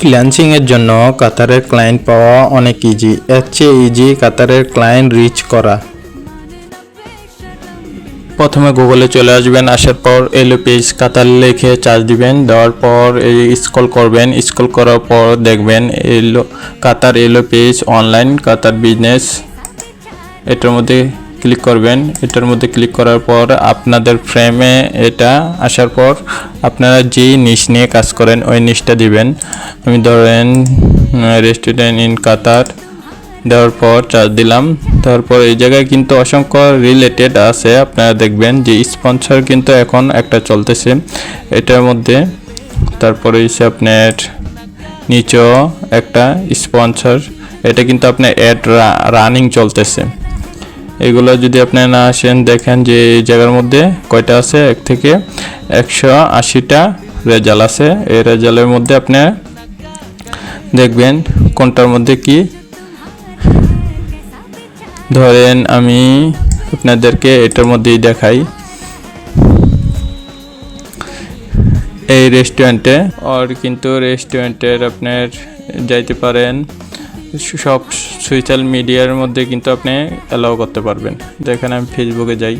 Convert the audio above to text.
ফ্রিল্যান্সিংয়ের জন্য কাতারের ক্লায়েন্ট পাওয়া অনেক ইজি এর চেয়ে ইজি কাতারের ক্লায়েন্ট রিচ করা। প্রথমে গুগলে চলে আসবেন, আসার পর এলো পেজ কাতার লিখে চার্জ দিবেন, দেওয়ার পর এই স্ক্রল করবেন স্ক্রল করার পর দেখবেন এলো কাতার এলো পেজ অনলাইন কাতার বিজনেস এটার মধ্যে ক্লিক করবেন। এটার মধ্যে ক্লিক করার পর আপনাদের ফ্রেমে এটা আসার পর আপনারা যে নিশ নিয়ে কাজ করেন, ওই নিশটা দিবেন। আমি ধরেন রেস্টুরেন্ট ইন কাতার দেওয়ার পর চার্জ দিলাম। তারপর এই জায়গায় কিন্তু অসংখ্য রিলেটেড আছে, আপনারা দেখবেন যে স্পন্সর কিন্তু এখন একটা চলতেছে। এটার মধ্যে তারপরে হচ্ছে আপনার নিচেও একটা স্পন্সর এটা কিন্তু আপনার অ্যাড রানিং চলতেছে। এগুলো যদি আপনি না আসেন, দেখেন যে এই জায়গার মধ্যে কয়টা আছে? এক থেকে একশো আশিটা রেজাল্ট আছে। এই রেজাল্টের মধ্যে আপনি দেখবেন কোনটার মধ্যে কি। ধরেন আমি আপনাদেরকে এটার মধ্যেই দেখাই। এই রেস্টুরেন্টে, আর কিন্তু রেস্টুরেন্টের আপনার যাইতে পারেন, সব সোশ্যাল মিডিয়ার মধ্যে কিন্তু আপনি অ্যালাউ করতে পারবেন। দেখেন আমি ফেসবুকে যাই।